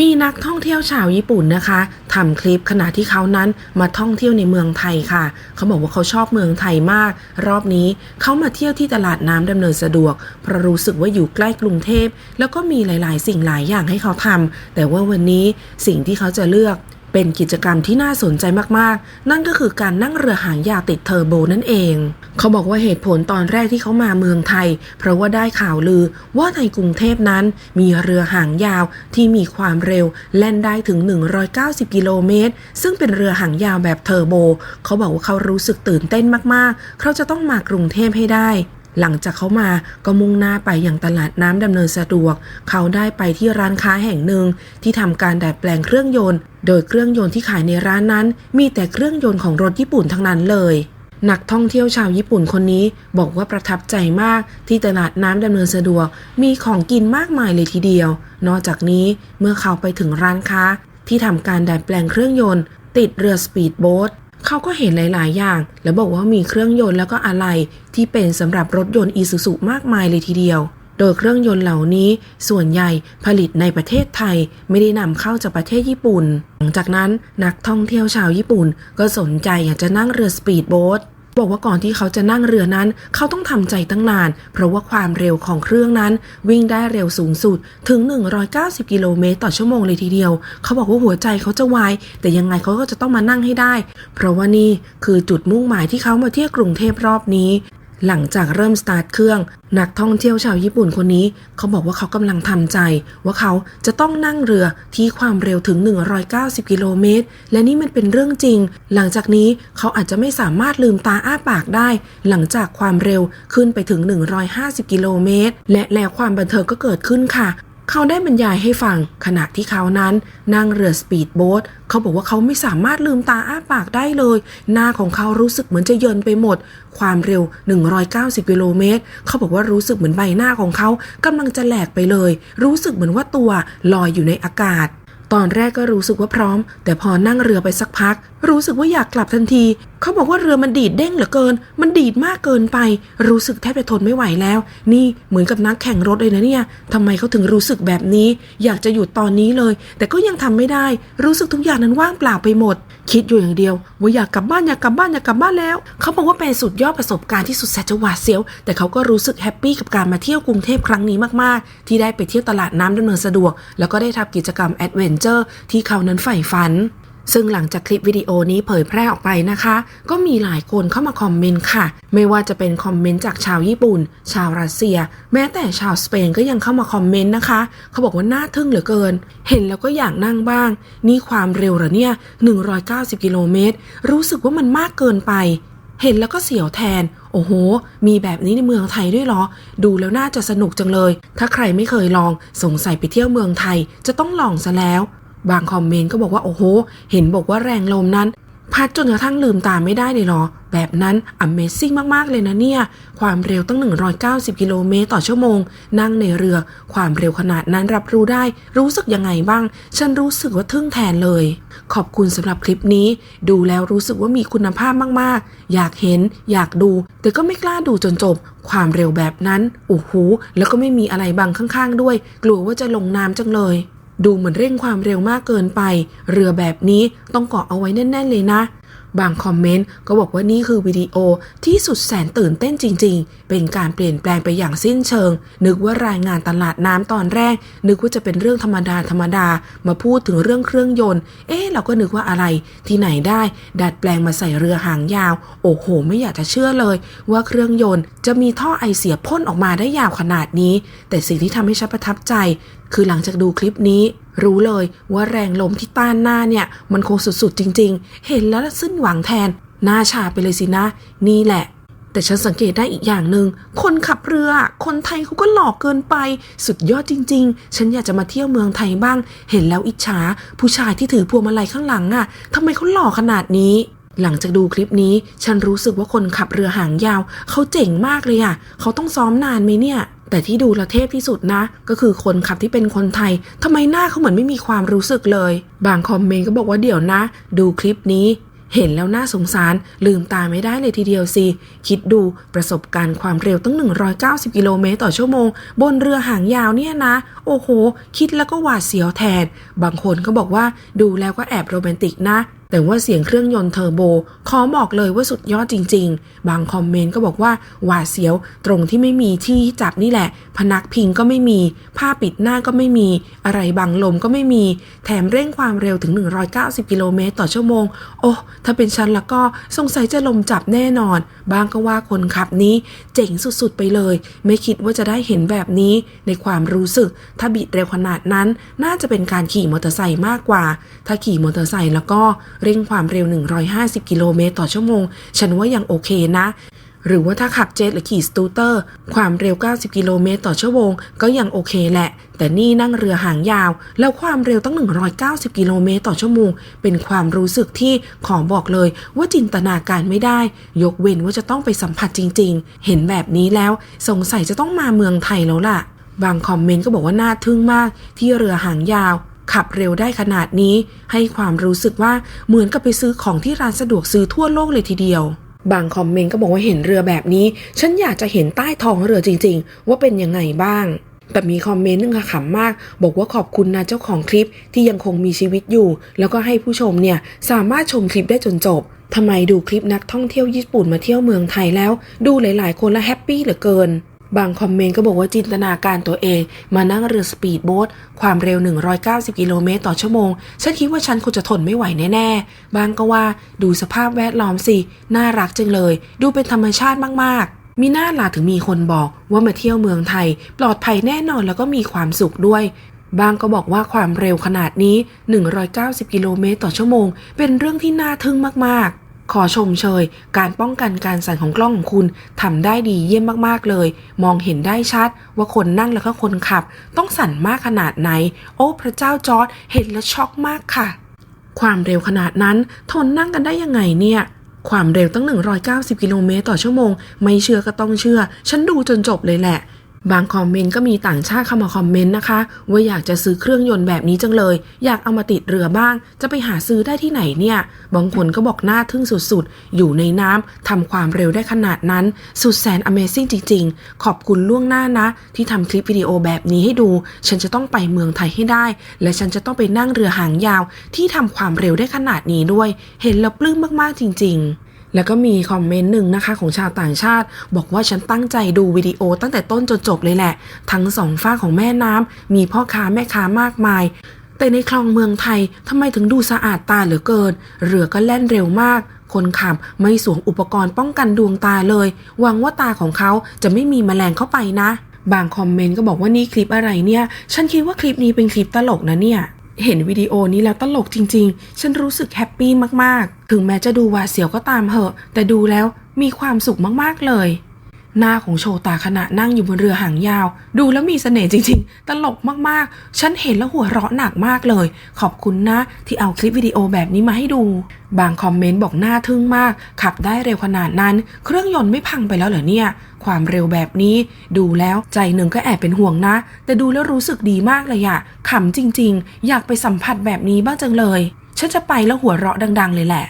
มีนักท่องเที่ยวชาวญี่ปุ่นนะคะทำคลิปขณะที่เขานั้นมาท่องเที่ยวในเมืองไทยค่ะ เขาบอกว่าเขาชอบเมืองไทยมาก รอบนี้เขามาเที่ยวที่ตลาดน้ำดำเนินสะดวกเพราะรู้สึกว่าอยู่ใกล้กรุงเทพ แล้วก็มีหลาย ๆ สิ่งหลายอย่างให้เขาทำแต่ว่าวันนี้สิ่งที่เขาจะเลือก เป็นกิจกรรมที่น่าสนใจมากๆ นั่นก็คือการนั่งเรือหางยาวติดเทอร์โบนั่นเอง เขาบอกว่าเหตุผลตอนแรกที่เขามาเมืองไทย เพราะว่าได้ข่าวลือว่าในกรุงเทพนั้นมีเรือหางยาวที่มีความเร็วแล่นได้ถึง 190 กิโลเมตร ซึ่งเป็นเรือหางยาวแบบเทอร์โบ เขาบอกว่าเขารู้สึกตื่นเต้นมากๆ เขาจะต้องมากรุงเทพให้ได้ หลังจากเขามาก็มุ่งหน้าไปอย่างตลาดน้ำดำเนินสะดวก เขาได้ไปที่ร้านค้าแห่งหนึ่งที่ทำการดัดแปลงเครื่องยนต์ โดยเครื่องยนต์ที่ขายในร้านนั้น มีแต่เครื่องยนต์ของรถญี่ปุ่นทั้งนั้นเลย นักท่องเที่ยวชาวญี่ปุ่นคนนี้บอกว่าประทับใจมากที่ตลาดน้ำดำเนินสะดวก มีของกินมากมายเลยทีเดียว นอกจากนี้เมื่อเขาไปถึงร้านค้า ที่ทำการดัดแปลงเครื่องยนต์ ติดเรือสปีดโบ๊ท เขาก็เห็นหลาย ๆ อย่าง แล้วบอกว่ามีเครื่องยนต์แล้วก็อะไรที่เป็นสำหรับรถยนต์อีซูซุมากมายเลยทีเดียว โดยเครื่องยนต์เหล่านี้ส่วนใหญ่ผลิตในประเทศไทยไม่ได้นำเข้าจากประเทศญี่ปุ่น หลังจากนั้นนักท่องเที่ยวชาวญี่ปุ่นก็สนใจอยากจะนั่งเรือสปีดโบ๊ท บอกว่าก่อนที่เขาจะนั่งเรือนั้น เขาต้องทำใจตั้งนาน เพราะว่าความเร็วของเครื่องนั้น วิ่งได้เร็วสูงสุดถึง 190 กิโลเมตรต่อชั่วโมงเลยทีเดียว เขาบอกว่าหัวใจเขาจะวาย แต่ยังไงเขาก็จะต้องมานั่งให้ได้ เพราะว่านี่คือจุดมุ่งหมายที่เขามาเที่ยวกรุงเทพรอบนี้ หลังจากเริ่มสตาร์ทเครื่อง นักท่องเที่ยวชาวญี่ปุ่นคนนี้ เขาบอกว่าเขากำลังทำใจ ว่าเขาจะต้องนั่งเรือที่ความเร็วถึง 190 กิโลเมตร และนี่มันเป็นเรื่องจริง หลังจากนี้เขาอาจจะไม่สามารถลืมตาอ้าปากได้ หลังจากความเร็วขึ้นไปถึง 150 กิโลเมตร และแล้วความบันเทิงก็เกิดขึ้นค่ะ เขาได้บรรยายให้ฟังขณะที่เขานั้นนั่งเรือสปีดโบ๊ทเขาบอกว่าเขาไม่สามารถลืมตาอ้าปากได้เลย หน้าของเขารู้สึกเหมือนจะเยินไปหมด ความเร็ว 190 กิโลเมตร เขาบอกว่ารู้สึกเหมือนใบหน้าของเขากำลังจะแหลกไปเลย รู้สึกเหมือนว่าตัวลอยอยู่ในอากาศ ตอนแรกก็รู้สึกว่าพร้อม แต่พอนั่งเรือไปสักพักรู้สึกว่าอยากกลับทันที เขาบอกว่าเรือมันดีดเด้งเหลือเกิน มันดีดมากเกินไป รู้สึกแทบจะทนไม่ไหวแล้ว นี่เหมือนกับนักแข่งรถเลยนะเนี่ยทำไมเขาถึงรู้สึกแบบนี้ อยากจะหยุดตอนนี้เลย แต่ก็ยังทำไม่ได้ รู้สึกทุกอย่างนั้นว่างเปล่าไปหมด คิดอยู่อย่างเดียว ว่าอยากกลับบ้านอยากกลับบ้านอยากกลับบ้านแล้ว เขาบอกว่าเป็นสุดยอดประสบการณ์ที่สุดแสนจะหวาดเสียว แต่เขาก็รู้สึกแฮปปี้กับการมาเที่ยวกรุงเทพครั้งนี้มากๆ ที่ได้ไปเที่ยวตลาดน้ำดำเนินสะดวก แล้วก็ได้ทำกิจกรรมแอดเวนเจอร์ที่เขานั้นใฝ่ฝัน ซึ่งหลังจากคลิปวิดีโอนี้เผยแพร่ออกไปนะคะ ก็มีหลายคนเข้ามาคอมเมนต์ค่ะ ไม่ว่าจะเป็นคอมเมนต์จากชาวญี่ปุ่น ชาวรัสเซีย แม้แต่ชาวสเปนก็ยังเข้ามาคอมเมนต์นะคะ เขาบอกว่าน่าทึ่งเหลือเกิน เห็นแล้วก็อยากนั่งบ้าง นี่ความเร็วเหรอเนี่ย 190 กิโลเมตร รู้สึกว่ามันมากเกินไป เห็นแล้วก็เสียวแทน โอ้โห มีแบบนี้ในเมืองไทยด้วยเหรอ ดูแล้วน่าจะสนุกจังเลย ถ้าใครไม่เคยลอง สงสัยไปเที่ยวเมืองไทย จะต้องลองซะแล้ว บางคอมเมนต์ก็บอกว่าโอ้โห เห็นบอกว่าแรงลมนั้น พัดจนกระทั่งลืมตาไม่ได้เลยเหรอ แบบนั้น Amazing มาก ๆ เลยนะเนี่ย ความเร็วตั้ง 190 กิโลเมตรต่อชั่วโมง นั่งในเรือ ความเร็วขนาดนั้นรับรู้ได้ รู้สึกยังไงบ้าง ฉันรู้สึกว่าทึ่งแทนเลย ขอบคุณสำหรับคลิปนี้ ดูแล้วรู้สึกว่ามีคุณภาพมาก ๆ อยากเห็น อยากดู แต่ก็ไม่กล้าดูจนจบความเร็วแบบนั้นโอ้โหแล้วก็ไม่มีอะไรบังข้าง ๆ ด้วย กลัวว่าจะลงน้ำจังเลย ดูเหมือนเร่งความเร็วมากเกินไป เรือแบบนี้ต้องเกาะเอาไว้แน่น ๆ เลยนะ บางคอมเมนต์ก็บอกว่านี่คือวิดีโอที่สุดแสนตื่นเต้นจริง ๆ เป็นการเปลี่ยนแปลงไปอย่างสิ้นเชิง นึกว่ารายงานตลาดน้ำตอนแรก นึกว่าจะเป็นเรื่องธรรมดาธรรมดา มาพูดถึงเรื่องเครื่องยนต์ เอ๊ะเราก็นึกว่าอะไร ที่ไหนได้ ดัดแปลงมาใส่เรือหางยาว โอ้โห ไม่อยากจะเชื่อเลย ว่าเครื่องยนต์จะมีท่อไอเสียพ่นออกมาได้ยาวขนาดนี้ แต่สิ่งที่ทำให้ฉันประทับใจ คือหลังจากดูคลิปนี้ รู้เลยว่าแรงลมที่ต้านหน้าเนี่ย มันคงสุดๆจริง ๆ เห็นแล้วสิ้นหวังแทน หน้าชาไปเลยสินะ นี่แหละ แต่ฉันสังเกตได้อีกอย่างหนึ่งคนขับเรือ คนไทยเขาก็หลอกเกินไป สุดยอดจริง ๆ ฉันอยากจะมาเที่ยวเมืองไทยบ้าง เห็นแล้วอิจฉา ผู้ชายที่ถือพวงมาลัยข้างหลังอะ่ะทำไมเขาหล่อขนาดนี้หลังจากดูคลิปนี้ ฉันรู้สึกว่าคนขับเรือหางยาว เขาเจ๋งมากเลยอะ่ะ เขาต้องซ้อมนานไหมเนี่ย แต่ที่ดูละเทพที่สุดนะ ก็คือคนขับที่เป็นคนไทยทำไมหน้าเขาเหมือนไม่มีความรู้สึกเลย บางคอมเมนต์ก็บอกว่าเดี๋ยวนะ ดูคลิปนี้เห็นแล้วน่าสงสารลืมตาไม่ได้เลยทีเดียวสิ คิดดูประสบการณ์ความเร็วตั้ง 190 กิโลเมตรต่อชั่วโมง บนเรือหางยาวเนี่ยนะ โอ้โห คิดแล้วก็หวาดเสียวแทน บางคนก็บอกว่าดูแล้วก็แอบโรแมนติกนะ แต่ว่าเสียงเครื่องยนต์เทอร์โบ ขอบอกเลยว่าสุดยอดจริง ๆ บางคอมเมนต์ก็บอกว่าหวาดเสียว ตรงที่ไม่มีที่จับนี่แหละ พนักพิงก็ไม่มี ผ้าปิดหน้าก็ไม่มี อะไรบังลมก็ไม่มี แถมเร่งความเร็วถึง 190 กิโลเมตรต่อชั่วโมง โอ้ถ้าเป็นฉันแล้วก็สงสัยจะลมจับแน่นอน บางก็ว่าคนขับนี้ เจ๋งสุดๆไปเลย ไม่คิดว่าจะได้เห็นแบบนี้ ในความรู้สึก ถ้าบิดเร็วขนาดนั้น น่าจะเป็นการขี่มอเตอร์ไซค์มากกว่า ถ้าขี่มอเตอร์ไซค์แล้วก็เร่งความเร็ว 150 กิโลเมตรต่อชั่วโมง ฉันว่ายังโอเคนะ หรือว่าถ้าขับเจ็ตหรือขี่สตูเตอร์ ความเร็ว 90 กิโลเมตรต่อชั่วโมงก็ยังโอเคแหละ แต่นี่นั่งเรือหางยาว แล้วความเร็วตั้ง 190 กิโลเมตรต่อชั่วโมง เป็นความรู้สึกที่ขอบอกเลยว่าจินตนาการไม่ได้ ยกเว้นว่าจะต้องไปสัมผัสจริง ๆ เห็นแบบนี้แล้วสงสัยจะต้องมาเมืองไทยแล้วล่ะบางคอมเมนต์ก็บอกว่าน่าทึ่งมากที่เรือหางยาว ขับเร็วได้ขนาดนี้ ให้ความรู้สึกว่าเหมือนกับไปซื้อของที่ร้านสะดวกซื้อทั่วโลกเลยทีเดียวบางคอมเมนต์ก็บอกว่าเห็นเรือแบบนี้ ฉันอยากจะเห็นใต้ท้องเรือจริง ๆ ว่าเป็นยังไงบ้าง แต่มีคอมเมนต์นึงค่ะขำมาก บอกว่าขอบคุณนะเจ้าของคลิปที่ยังคงมีชีวิตอยู่ แล้วก็ให้ผู้ชมเนี่ยสามารถชมคลิปได้จนจบทำไมดูคลิปนักท่องเที่ยวญี่ปุ่นมาเที่ยวเมืองไทยแล้ว ดูหลายๆ คนและแฮปปี้เหลือเกิน บางคอมเมนต์ก็บอกว่าจินตนาการตัวเอง มานั่งเรือสปีดโบ๊ทความเร็ว 190 กิโลเมตรต่อชั่วโมง ฉันคิดว่าฉันคงจะทนไม่ไหวแน่ๆ บางก็ว่าดูสภาพแวดล้อมสิ น่ารักจังเลย ดูเป็นธรรมชาติมากๆ มีหน้าหลาถึงมีคนบอกว่ามาเที่ยวเมืองไทย ปลอดภัยแน่นอนแล้วก็มีความสุขด้วย บางก็บอกว่าความเร็วขนาดนี้ 190 กิโลเมตรต่อชั่วโมง เป็นเรื่องที่น่าทึ่งมากๆ ขอชมเชย การป้องกันการสั่นของกล้องของคุณทำได้ดีเยี่ยมมากๆเลย มองเห็นได้ชัด ว่าคนนั่งแล้วก็คนขับ ต้องสั่นมากขนาดไหน โอ้พระเจ้าจอร์ดเห็นแล้วช็อกมากค่ะ ความเร็วขนาดนั้น ทนนั่งกันได้ยังไงเนี่ยความเร็วตั้ง 190 กิโลเมตรต่อชั่วโมง ไม่เชื่อก็ต้องเชื่อ ฉันดูจนจบเลยแหละ บางคอมเมนต์ก็มีต่างชาติเข้ามาคอมเมนต์นะคะ ว่าอยากจะซื้อเครื่องยนต์แบบนี้จังเลย อยากเอามาติดเรือบ้าง จะไปหาซื้อได้ที่ไหนเนี่ย บางคนก็บอกหน้าทึ่งสุดๆ อยู่ในน้ำทำความเร็วได้ขนาดนั้น สุดแสน Amazing จริงๆ ขอบคุณล่วงหน้านะ ที่ทำคลิปวิดีโอแบบนี้ให้ดู ฉันจะต้องไปเมืองไทยให้ได้ และฉันจะต้องไปนั่งเรือหางยาว ที่ทำความเร็วได้ขนาดนี้ด้วย เห็นแล้วปลื้มมากๆจริง ๆ แล้วก็มีคอมเมนต์หนึ่งนะคะของชาวต่างชาติ บอกว่าฉันตั้งใจดูวิดีโอตั้งแต่ต้นจนจบเลยแหละ ทั้งสองฝ้าของแม่น้ำมีพ่อค้าแม่ค้ามากมาย แต่ในคลองเมืองไทยทำไมถึงดูสะอาดตาเหลือเกิน เรือก็แล่นเร็วมาก คนขับไม่สวมอุปกรณ์ป้องกันดวงตาเลย หวังว่าตาของเขาจะไม่มีแมลงเข้าไปนะ บางคอมเมนต์ก็บอกว่านี่คลิปอะไรเนี่ย ฉันคิดว่าคลิปนี้เป็นคลิปตลกนะเนี่ย เห็นวิดีโอนี้แล้วตลกจริง ๆ ฉันรู้สึกแฮปปี้มากๆ ถึงแม้จะดูหวาดเสียวก็ตามเหอะ แต่ดูแล้วมีความสุขมากๆเลย หน้าของโชตาขณะนั่งอยู่บนเรือหางยาว ดูแล้วมีเสน่ห์จริงๆ ตลกมากๆ ฉันเห็นแล้วหัวเราะหนักมากเลย ขอบคุณนะ ที่เอาคลิปวิดีโอแบบนี้มาให้ดู บางคอมเมนต์บอกหน้าทึ่งมาก ขับได้เร็วขนาดนั้น เครื่องยนต์ไม่พังไปแล้วเหรอเนี่ย ความเร็วแบบนี้ ดูแล้วใจหนึ่งก็แอบเป็นห่วงนะ แต่ดูแล้วรู้สึกดีมากเลยอะขำจริง ๆ อยากไปสัมผัสแบบนี้บ้างจังเลย ฉันจะไปแล้วหัวเราะดัง ๆ เลยแหละ